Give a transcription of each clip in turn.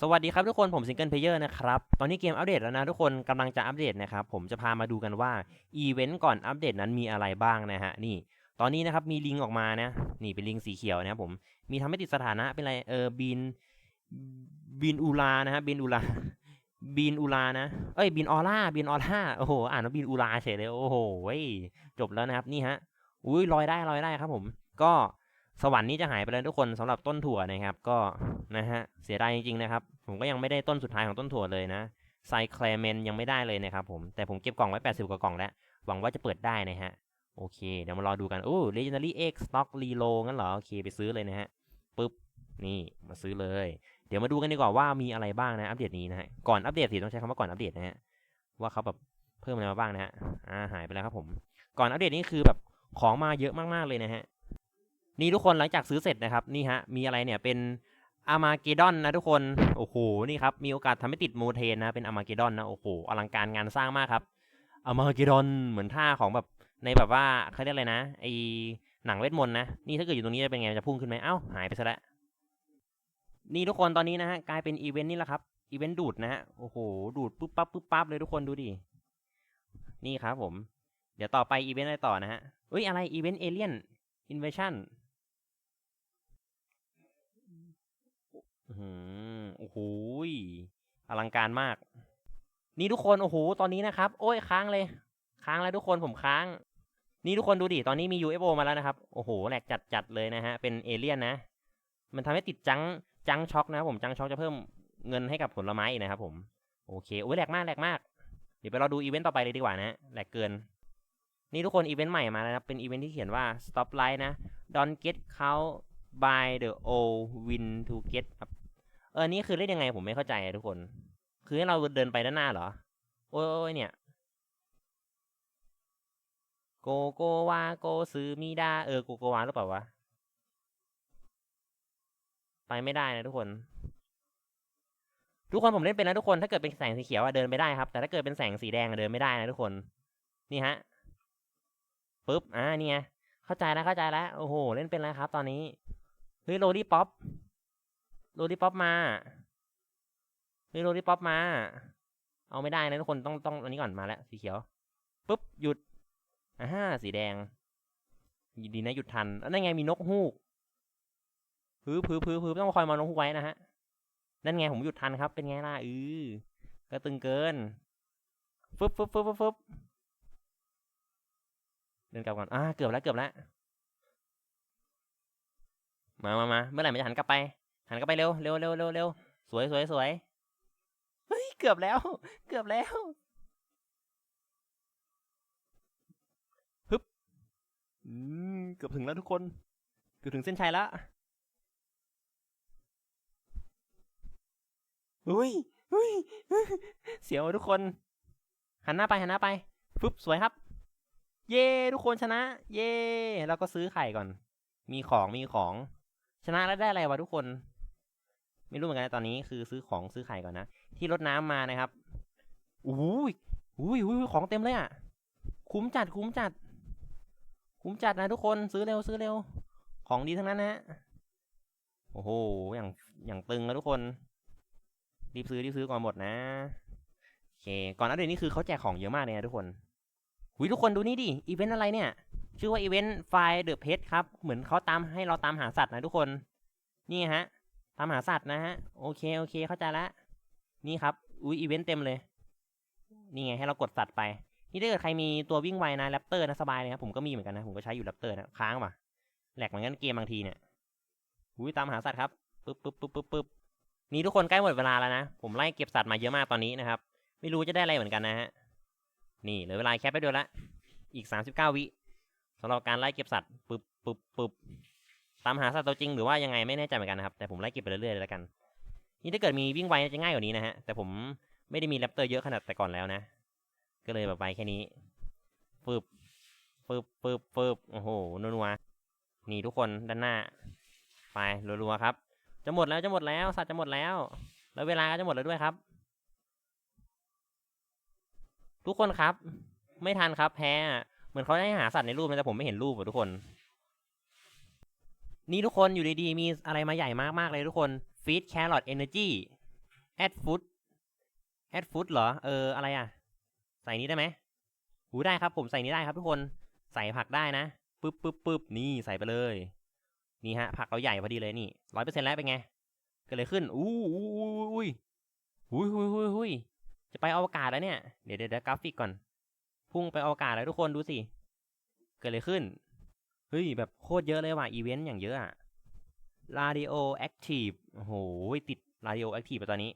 สวัสดีครับทุกคนผมซิงเกิลเพลเยอร์นะครับ ตอนนี้เกมอัปเดตแล้วนะทุกคนกำลังจะอัปเดตนะครับ ผมจะพามาดูกันว่าอีเวนต์ก่อนอัปเดตนั้นมีอะไรบ้างนะฮะ นี่ ตอนนี้นะครับมีลิงออกมานะ นี่เป็นลิงสีเขียวนะครับผมมีทำให้ติดสถานะเป็นอะไรเออบินบินอูลานะฮะบินอูลาบินอูลานะ เอ้ยบินออร่าบินออร่าโอ้โหอ่านว่าบินอูลาเฉยเลยโอ้โหเว้ยจบแล้วนะครับนี่ฮะอุ้ยลอยได้ลอยได้ครับผม ก็ สวรรค์นี้จะหายไปแล้วทุกคนสำหรับต้นถั่วนะครับก็นะฮะเสียดายจริงๆนะครับ ผมก็ยังไม่ได้ต้นสุดท้ายของต้นถั่วเลยนะไซแคลเมนยังไม่ได้เลยนะครับผมแต่ผมเก็บกล่องไว้ 80 กว่ากล่องแล้ว หวังว่าจะเปิดได้นะฮะโอเค เดี๋ยวมารอดูกันโอ้ Legendary X Stock Reload งั้นเหรอ โอเค ไปซื้อเลยนะฮะปึ๊บ นี่มาซื้อเลย เดี๋ยวมาดูกันดีกว่าว่ามีอะไรบ้างนะ อัปเดตนี้นะฮะ ก่อนอัปเดตสิต้องใช้คำว่าก่อนอัปเดตนะฮะ ว่าเขาแบบเพิ่มอะไรมาบ้างนะฮะ อ่าหายไปแล้วครับผม ก่อนอัปเดตนี้คือแบบของมาเยอะมากๆเลยนะฮะ นี่ทุกคนหลังจากซื้อเสร็จนะครับนี่ฮะมีอะไรเนี่ยเป็นอามาเกดอนนะทุกคนโอ้โหนี่ครับมีโอกาสทำให้ติดโมเทนนะเป็นอามาเกดอนนะโอ้โหอลังการงานสร้างมากครับอามาเกดอนเหมือนท่าของแบบในแบบว่าเขาเรียกอะไรนะไอหนังเวทมนต์นะนี่ถ้าเกิดอยู่ตรงนี้จะเป็นไงจะพุ่งขึ้นไหมเอ้าหายไปซะแล้วนี่ทุกคนตอนนี้นะฮะกลายเป็นอีเวนต์นี่แหละครับอีเวนต์ดูดนะฮะโอ้โหดูดปุ๊บปั๊บปุ๊บปั๊บเลยทุกคนดูดินี่ครับผม เดี๋ยวต่อไปอีเวนต์อะไรต่อนะฮะเฮ้ยอะไรอีเวนต์เอเลียนอินเวชั่น อือโอ้โหอลังการมาก นี่ทุกคนโอ้โหตอนนี้นะครับ โอ้ยค้างเลย ค้างแล้วทุกคนผมค้าง นี่ทุกคนดูดิตอนนี้มี UFO มาแล้วนะครับ โอ้โหแหลกจัดจัดเลยนะฮะ เป็นเอเลี่ยนนะ มันทำให้ติดจังจังช็อกนะครับผมจังช็อกจะเพิ่มเงินให้กับผลไม้อีกนะครับผมโอเคโอ้ยแหลกมากแหลกมาก เดี๋ยวไปรอดูอีเวนต์ต่อไปเลยดีกว่านะแหลกเกิน นี่ทุกคนอีเวนต์ใหม่มาแล้วนะเป็นอีเวนต์ที่เขียนว่า stop light นะ don't get count by the old win to get up เออนี่คือเล่นยังไงผมไม่เข้าใจทุกคน คือให้เราเดินไปด้านหน้าเหรอ โอ้ยเนี่ย โกโกวาโกซือมิดาเออโกโกวาหรือเปล่าวะ ไปไม่ได้นะทุกคน ทุกคนผมเล่นเป็นแล้วทุกคน ถ้าเกิดเป็นแสงสีเขียวอะเดินไปได้ครับ แต่ถ้าเกิดเป็นแสงสีแดงอะเดินไม่ได้นะทุกคน นี่ฮะปุ๊บ อ่านี่ไงเข้าใจแล้วเข้าใจแล้ว โอ้โห เล่นเป็นแล้วครับ ตอนนี้ เฮ้ยโรดี้ป๊อป โรดี้ป๊อปมาเฮ้ยโรดี้ป๊อปมา เอาไม่ได้นะทุกคนต้องต้องอันนี้ก่อนมาแล้วสีเขียวปุ๊บหยุดอ่าสีแดงดีนะหยุดทันแล้วนั่นไงมีนกฮูกพื้พื้พื้พื้ต้องคอยมองนกฮูกไว้นะฮะนั่นไงผมหยุดทันครับ เป็นไงล่ะอือก็ตึงเกินฟึบฟึบฟึบฟึบฟึบเดินกลับก่อนอ่าเกือบแล้วเกือบแล้วมามามาเมื่อไหร่มันจะหันกลับไป หันกลับไปเร็วเร็วเร็วเร็วเร็วสวยสวยสวยเฮ้ยเกือบแล้ว เกือบแล้วอืมเกือบถึงแล้วทุกคน เกือบถึงเส้นชัยแล้วอุ้ยอุ้ยเสียวทุกคน หันหน้าไปหันหน้าไปฟึบสวยครับ เย่ทุกคนชนะ เย่แล้วก็ซื้อไข่ก่อน มีของมีของ ชนะแล้วได้อะไรวะทุกคน ไม่รู้เหมือนกันนะตอนนี้คือซื้อของซื้อไข่ก่อนนะ ที่รดน้ำมานะครับอุ้ยอุ้ยอุ้ยของเต็มเลยอะ คุ้มจัดคุ้มจัด คุ้มจัดนะทุกคนซื้อเร็วซื้อเร็ว ของดีทั้งนั้นนะฮะ โอ้โห อย่างอย่างตึงนะทุกคน รีบซื้อรีบซื้อก่อนหมดนะ โอเค ก่อนอัปเดตนี้คือเขาแจกของเยอะมากเลยนะทุกคนหุยทุกคนดูนี่ดิ อีเวนต์อะไรเนี่ย ชื่อว่าอีเวนต์ไฟเดอะเพจครับ เหมือนเขาตามให้เราตามหาสัตว์นะทุกคน นี่ฮะ ตามหาสัตว์นะฮะ โอเค โอเค เข้าใจละ นี่ครับ อุ้ยอีเวนต์เต็มเลย นี่ไง ให้เรากดสัตว์ไป นี่ถ้าเกิดใครมีตัววิ่งไวนะแรปเตอร์นะสบายเลยครับ ผมก็มีเหมือนกันนะ ผมก็ใช้อยู่แรปเตอร์นะ ค้างป่ะ แหลกเหมือนกันเกมบางทีเนี่ย อุ้ยตามหาสัตว์ครับ ปึ๊บปึ๊บปึ๊บปึ๊บปึ๊บนี่ทุกคนใกล้หมดเวลาแล้วนะ ผมไล่เก็บสัตว์มาเยอะมากตอนนี้นะครับ ไม่รู้จะได้อะไรเหมือนกันนะฮะ นี่เหลือเวลาแคปไปเด้วละ อีกสามสิบเก้าวิสำหรับการไล่เก็บสัตว์ปึ๊บปึ๊บปึ๊บ ตามหาสัตว์ตัวจริงหรือว่ายังไงไม่แน่ใจเหมือนกันนะครับแต่ผมไล่เก็บไปเรื่อยๆเลยแล้วกัน นี่ถ้าเกิดมีวิ่งไวจะง่ายกว่านี้นะฮะแต่ผมไม่ได้มีแรปเตอร์เยอะขนาดแต่ก่อนแล้วนะ ก็เลยแบบไปแค่นี้ฟึบฟึบฟึบฟึบโอ้โหนัวๆนี่ทุกคนด้านหน้า ไปรัวๆครับ จะหมดแล้วจะหมดแล้วสัตว์จะหมดแล้ว แล้วเวลาก็จะหมดแล้วด้วยครับ ทุกคนครับ ไม่ทันครับแพ้เหมือนเขาให้หาสัตว์ในรูปนะแต่ผมไม่เห็นรูปอะทุกคน นี่ทุกคนอยู่ดีๆ มีอะไรมาใหญ่มากๆเลยทุกคน ฟีดแครอทเอเนจีแอดฟุตแอดฟุตเหรอ เออ อะไรอะ ใส่นี้ได้ไหมหูได้ครับ ผมใส่นี้ได้ครับทุกคน ใส่ผักได้นะปึ๊บปึ๊บปึ๊บนี่ใส่ไปเลย นี่ฮะ ผักเราใหญ่พอดีเลยนี่ร้อยเปอร์เซ็นต์แล้วเป็นไงเกิดอะไรขึ้น อู้อู้อู้อุ้ยอุ้ยอุ้ยอุ้ยอุ้ยจะไปอวกาศแล้วเนี่ย เดี๋ยวเดี๋ยวกราฟิกก่อน พุ่งไปอวกาศแล้วทุกคนดูสิ เกิดอะไรขึ้น ฮ้ย แบบโคตรเยอะเลยว่ะ อีเวนต์อย่างเยอะอะ Radio Active โอ้โห ติด Radio Active ไปตอนนี้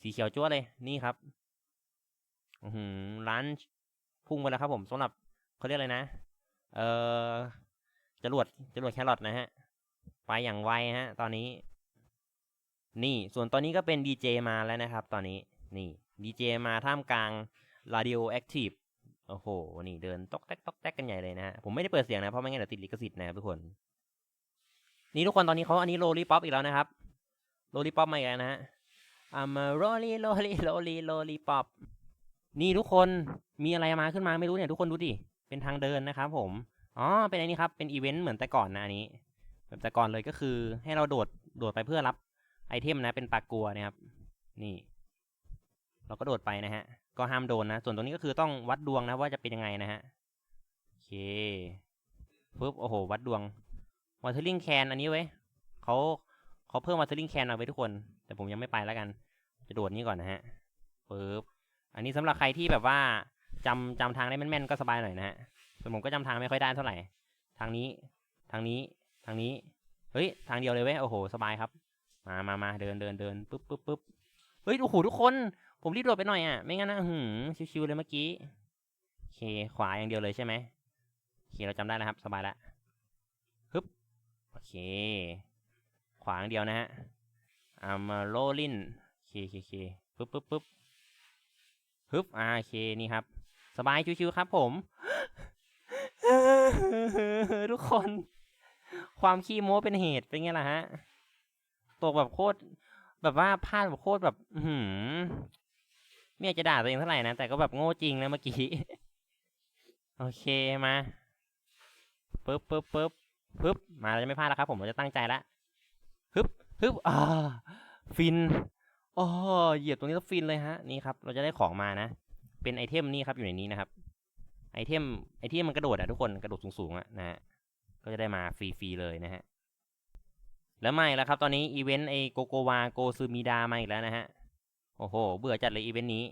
สีเขียวจ้วเลย นี่ครับ อือหือร้านพุ่งไปแล้วครับผมสำหรับเขาเรียกอะไรนะ เอ่อจรวดจรวดแครอทนะฮะ ไปอย่างไวฮะ ตอนนี้ นี่ส่วนตอนนี้ก็เป็นดีเจมาแล้วนะครับ ตอนนี้ นี่ดีเจมาท่ามกลาง Radio Active โอ้โห นี่เดินตอกแตกตอกแตกกันใหญ่เลยนะฮะ ผมไม่ได้เปิดเสียงนะ เพราะไม่งั้นเดี๋ยวติดลิขสิทธิ์นะทุกคน นี่ทุกคนตอนนี้เขาอันนี้โรลี่ป๊อปอีกแล้วนะครับ โรลี่ป๊อปมาอีกแล้วนะฮะ I'm a rolly rolly rolly rolly pop นี่ทุกคนมีอะไรมาขึ้นมาไม่รู้เนี่ยทุกคนดูดิ เป็นทางเดินนะครับผม อ๋อ เป็นอันนี้ครับ เป็นอีเวนต์เหมือนแต่ก่อนนะอันนี้ แบบแต่ก่อนเลยก็คือให้เราโดด โดดไปเพื่อรับไอเทมนะ เป็นปากกัวนะครับ นี่ เราก็โดดไปนะฮะ ก็ห้ามโดนนะ ส่วนตรงนี้ก็คือต้องวัดดวงนะว่าจะเป็นยังไงนะฮะ โอเคปึ๊บโอ้โห วัดดวงวอเทอร์ลิงแคนอันนี้เว้ยเขาเขาเพิ่มวอเทอร์ลิงแคนมาไว้ทุกคน แต่ผมยังไม่ไปแล้วกัน จะโดดนี้ก่อนนะฮะปึ๊บอันนี้สำหรับใครที่แบบว่าจำจำทางได้แม่นๆก็สบายหน่อยนะฮะส่วนผมก็จำทางไม่ค่อยได้เท่าไหร่ ทางนี้ ทางนี้ ทางนี้ เฮ้ย ทางเดียวเลยเว้ย โอ้โห สบายครับ มามามาเดินเดินเดินปึ๊บปึ๊บปึ๊บเฮ้ย โอ้โห ทุกคน ผมรีบโดดไปหน่อยอะ ไม่งั้นนะหืมชิวๆเลยเมื่อกี้โอเคขวาอย่างเดียวเลยใช่ไหมโอเคเราจำได้แล้วครับ สบายละฮึบโอเค ขวาอย่างเดียวนะฮะอามาโรลินโอเคโอเคโอเคปึ๊บปึ๊บปึ๊บฮึบอ่าโอเคนี่ครับ สบายชิวๆครับ ผม ทุกคน ความขี้โม้เป็นเหตุเป็นไงล่ะฮะตกแบบโคตรแบบว่าพลาดแบบโคตรแบบ หืม ไม่อยากจะด่าตัวเองเท่าไหร่นะ แต่ก็แบบโง่จริงนะเมื่อกี้ โอเคมาปึ๊บปึ๊บปึ๊บปึ๊บมาเราจะไม่พลาดแล้วครับ ผมเราจะตั้งใจละฮึบฮึบอ่าฟินอ๋อเหยียบตรงนี้แล้วฟินเลยฮะ นี่ครับ เราจะได้ของมานะ เป็นไอเทมนี่ครับอยู่ในนี้นะครับ ไอเทมไอเทมมันกระโดดอะทุกคนกระโดดสูงๆอะนะฮะก็จะได้มาฟรีๆเลยนะฮะแล้วไม่แล้วครับ ตอนนี้อีเวนต์ไอโกโกวาโกซูมิดามาอีกแล้วนะฮะ โอ้โห เบื่อจัดเลยอีเวนต์นี้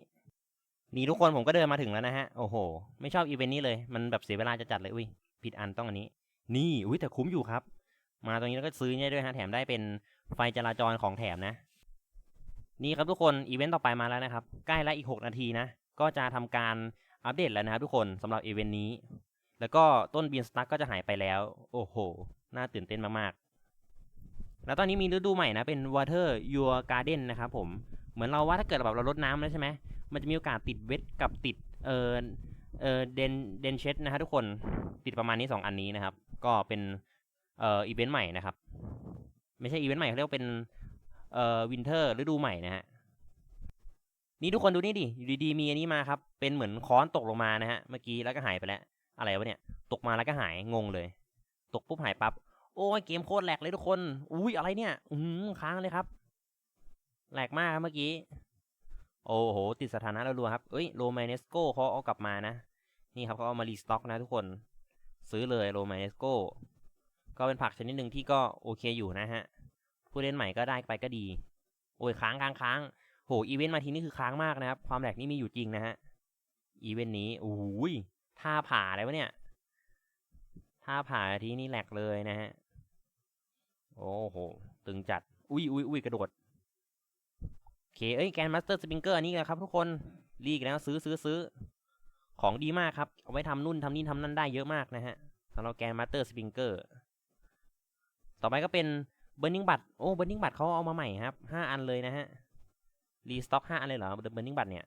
นี่ทุกคนผมก็เดินมาถึงแล้วนะฮะ โอ้โห ไม่ชอบอีเวนต์นี้เลย มันแบบเสียเวลาจะจัดเลย อุ้ย ผิดอันต้องอันนี้ นี่ อุ้ยแต่คุ้มอยู่ครับ มาตรงนี้แล้วก็ซื้อเนี่ยด้วยฮะ แถมได้เป็นไฟจราจรของแถมนะ นี่ครับทุกคน อีเวนต์ต่อไปมาแล้วนะครับ ใกล้แล้วอีก 6 นาทีนะ ก็จะทำการอัปเดตแล้วนะครับทุกคนสำหรับอีเวนต์นี้ แล้วก็ต้นบีนสตั๊กก็จะหายไปแล้ว โอ้โห น่าตื่นเต้นมากๆ แล้วตอนนี้มีฤดูใหม่นะ เป็น Water Your Garden นะครับผม เหมือนเราว่าถ้าเกิดแบบเราลดน้ำแล้วใช่ไหมมันจะมีโอกาสติดเวทกับติดเออเออเดนเดนเชตนะฮะทุกคนติดประมาณนี้ 2 อันนี้นะครับ ก็เป็นเอ่ออีเวนต์ใหม่นะครับ ไม่ใช่อีเวนต์ใหม่เขาเรียกเป็นเอ่อวินเทอร์ฤดูใหม่นะฮะนี่ทุกคนดูนี่ดิอยู่ดีๆมีอันนี้มาครับ เป็นเหมือนค้อนตกลงมานะฮะเมื่อกี้แล้วก็หายไปแล้ว อะไรวะเนี่ย ตกมาแล้วก็หายงงเลย ตกปุ๊บหายปั๊บโอ้ยเกมโคตรแหลกเลยทุกคน อุ้ยอะไรเนี่ย อืมค้างเลยครับ แหลกมากครับเมื่อกี้ โอ้โห ติดสถานะรัวๆครับ เอ้ยโรมาเนสโกเขาเอากลับมานะ นี่ครับเขาเอามารีสต็อกนะทุกคน ซื้อเลยโรมาเนสโกก็เป็นผักชนิดหนึ่งที่ก็โอเคอยู่นะฮะ ผู้เล่นใหม่ก็ได้ไปก็ดี โอ้ยค้างค้างค้างโห อีเวนต์มาทีนี้คือค้างมากนะครับ ความแหลกนี่มีอยู่จริงนะฮะ อีเวนต์นี้โอ้ยท่าผ่าอะไรวะเนี่ย ท่าผ่าทีนี้แหลกเลยนะฮะ โอ้โห ตึงจัด อุ้ยอุ้ยอุ้ยกระโดด เคเอ้ยแกนมาสเตอร์สปริงเกอร์อันนี้แหละครับทุกคนรีกแล้วซื้อซื้อซื้อของดีมากครับ เอาไว้ทำนู่นทำนี่ทำนั่นได้เยอะมากนะฮะสำหรับแกนมาสเตอร์สปริงเกอร์ต่อไปก็เป็นเบ r ร์นิงบัตโอ้เบ r ร์นิงบัตเขาเอามาใหม่ครับห้าอันเลยนะฮะรีสต็อกห้าอันเลยเหรอเบ r ร์นิงบัตเนี่ย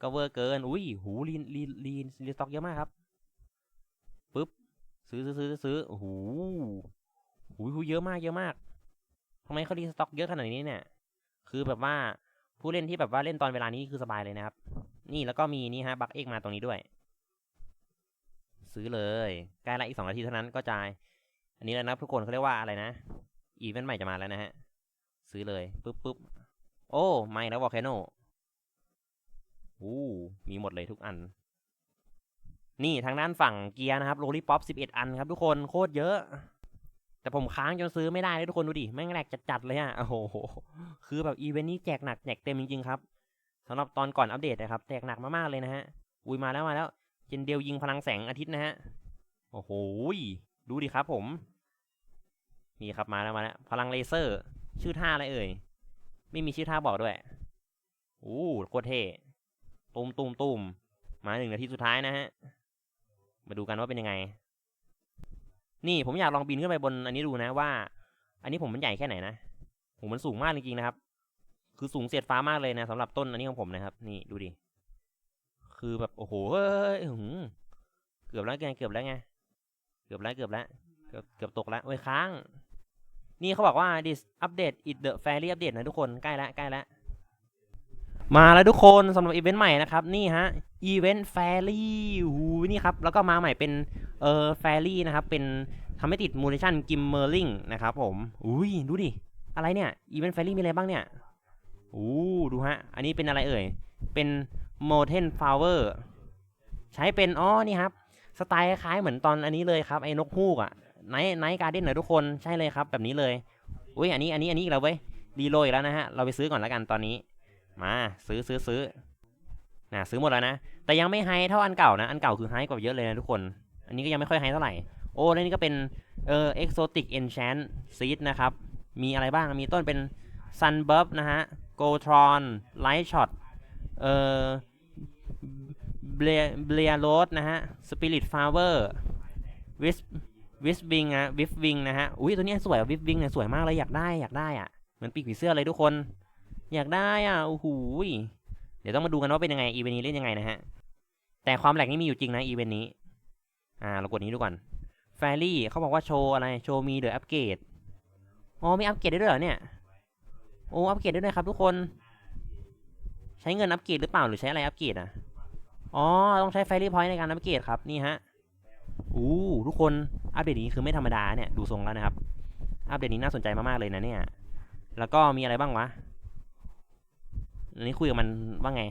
ก็เวอร์เกินอุ้ยหูรีรีรีรีสต็อกเยอะมากครับปึ๊บซื้อซื้อซื้อซื้อโอ้โหหูหูเยอะมากเยอะมากทำไมเขารีสต็อกเยอะขนาดนี้เนี่ย คือแบบว่าผู้เล่นที่แบบว่าเล่นตอนเวลานี้คือสบายเลยนะครับ นี่แล้วก็มีนี่ฮะบักเอกมาตรงนี้ด้วย ซื้อเลยใกล้ละอีกสองนาทีเท่านั้นก็จ่าย อันนี้แล้วนะทุกคนเขาเรียกว่าอะไรนะอีเวนต์ใหม่จะมาแล้วนะฮะ ซื้อเลยปุ๊บปุ๊บโอ้ไม่แล้ววอลแคนโนอู้มีหมดเลยทุกอัน นี่ทางด้านฝั่งเกียร์นะครับโรลี่ป๊อป11 อันครับทุกคนโคตรเยอะ แต่ผมค้างจนซื้อไม่ได้เลยทุกคนดูดิ แม่งแหลกจัดๆเลยอะโอ้โห คือแบบอีเวนต์นี้แจกหนักแจกเต็มจริงๆครับสำหรับตอนก่อนอัปเดตนะครับ แจกหนักมากๆเลยนะฮะ อุ้ยมาแล้วมาแล้ว เจนเดลยิงพลังแสงอาทิตย์นะฮะ โอ้โห ดูดิครับผม นี่ครับมาแล้วมาแล้ว พลังเลเซอร์ ชื่อท่าอะไรเอ่ย ไม่มีชื่อท่าบอกด้วย โอ้โคตรเท่ตูมตูมตูมมาหนึ่งนาทีสุดท้ายนะฮะ มาดูกันว่าเป็นยังไง นี่ผมอยากลองบินขึ้นไปบนอันนี้ดูนะว่า อันนี้ผมมันใหญ่แค่ไหนนะผมมันสูงมากจริงๆนะครับ คือสูงเสียดฟ้ามากเลยนะสำหรับต้นอันนี้ของผมนะครับ นี่ดูดิคือแบบโอ้โหเฮ้ยอื้อหือเกือบแล้วไงเกือบแล้วไงเกือบแล้วเกือบแล้วเกือบเกือบตกแล้วโอ้ยค้าง นี่เขาบอกว่า this update is the fairy update นะทุกคนใกล้แล้วใกล้แล้วมาแล้วทุกคนสำหรับอีเวนต์ใหม่นะครับ นี่ฮะอีเวนต์แฟรี่หูนี่ครับ แล้วก็มาใหม่เป็น เออแฟรี่นะครับ เป็นทำให้ติดมูลชันกิมเมอร์ลิงนะครับผม อุ้ย ดูดิ อะไรเนี่ยอีเวนต์แฟรี่มีอะไรบ้างเนี่ยอู้ดูฮะ อันนี้เป็นอะไรเอ่ย เป็นโมเทนฟลาวเวอร์ใช้เป็น อ๋อ นี่ครับ สไตล์คล้ายเหมือนตอนอันนี้เลยครับ ไอ้นกฮูกอะไนท์ไนท์การ์เด้นหน่อยทุกคนใช่เลยครับ แบบนี้เลย อุ้ยอันนี้อันนี้อันนี้อีกแล้วเว้ยรีโหลดอีกแล้วนะฮะ เราไปซื้อก่อนแล้วกันตอนนี้ มาซื้อซื้อซื้อนะซื้อหมดแล้วนะ แต่ยังไม่ไฮเท่าอันเก่านะ อันเก่าคือไฮกว่าเยอะเลยนะทุกคน อันนี้ก็ยังไม่ค่อยไฮเท่าไหร่ โอ้แล้วนี่ก็เป็นเอ่อ exotic enchant seed นะครับ มีอะไรบ้าง มีต้นเป็น sunburb นะฮะ goldtron light shot เอ่อเบลียโรสนะฮะสปิริตฟาเวอร์วิสวิสวิงนะวิฟวิงนะฮะ อุ้ยตัวนี้สวยวิฟวิงเนี่ยสวยมากเลยอยากได้อยากได้อะ เหมือนปีกผีเสื้อเลยทุกคน อยากได้อะ โอ้โหเดี๋ยวต้องมาดูกันว่าเป็นยังไงอีเวนต์นี้เล่นยังไงนะฮะ แต่ความแหลกนี่มีอยู่จริงนะอีเวนต์นี้ อ่าเรากดนี้ดูก่อนแฟรี่เขาบอกว่าโชว์อะไรโชว์มีเดอะอัปเกรดอ๋อมีอัปเกรดได้ด้วยเหรอเนี่ยโอ้อัปเกรดได้ด้วยครับทุกคน ใช้เงินอัปเกรดหรือเปล่าหรือใช้อะไรอัปเกรดอะอ๋อต้องใช้ไฟรี่พอยต์ในการอัปเกรดครับนี่ฮะอู้ทุกคนอัปเดตนี้คือไม่ธรรมดาเนี่ยดูทรงแล้วนะครับ อัปเดตนี้น่าสนใจมากๆเลยนะเนี่ย แล้วก็มีอะไรบ้างวะอันนี้คุยกับมันว่าไง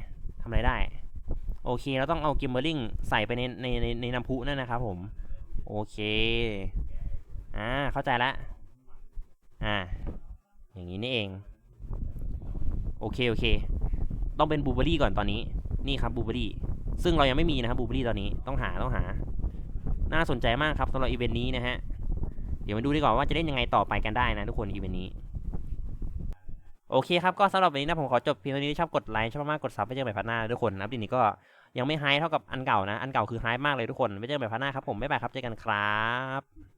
ทำอะไรได้ โอเค เราต้องเอากิมเบอร์ลิงใส่ไปในในในในน้ำพุนั่นนะครับผม โอเค อ่า เข้าใจละอ่า อย่างนี้นี่เอง โอเค โอเค ต้องเป็นบูเบอรี่ก่อนตอนนี้ นี่ครับบูเบอรี่ ซึ่งเรายังไม่มีนะครับบูเบอรี่ตอนนี้ ต้องหา ต้องหา น่าสนใจมากครับสำหรับอีเวนต์นี้นะฮะ เดี๋ยวมาดูดีกว่าว่าจะเล่นยังไงต่อไปกันได้นะทุกคนอีเวนต์นี้โอเคครับ ก็สำหรับวันนี้นะผมขอจบเพียงเท่านี้ชอบกดไลค์ชอบมากกดซับไปเจอกันใหม่พัดหน้าทุกคนนะทีนี้ก็ ยังไม่ไฮเท่ากับอันเก่านะ อันเก่าคือไฮมากเลยทุกคน ไม่เจอกันใหม่พัดหน้าครับผม บ๊ายบายครับ เจอกันครับ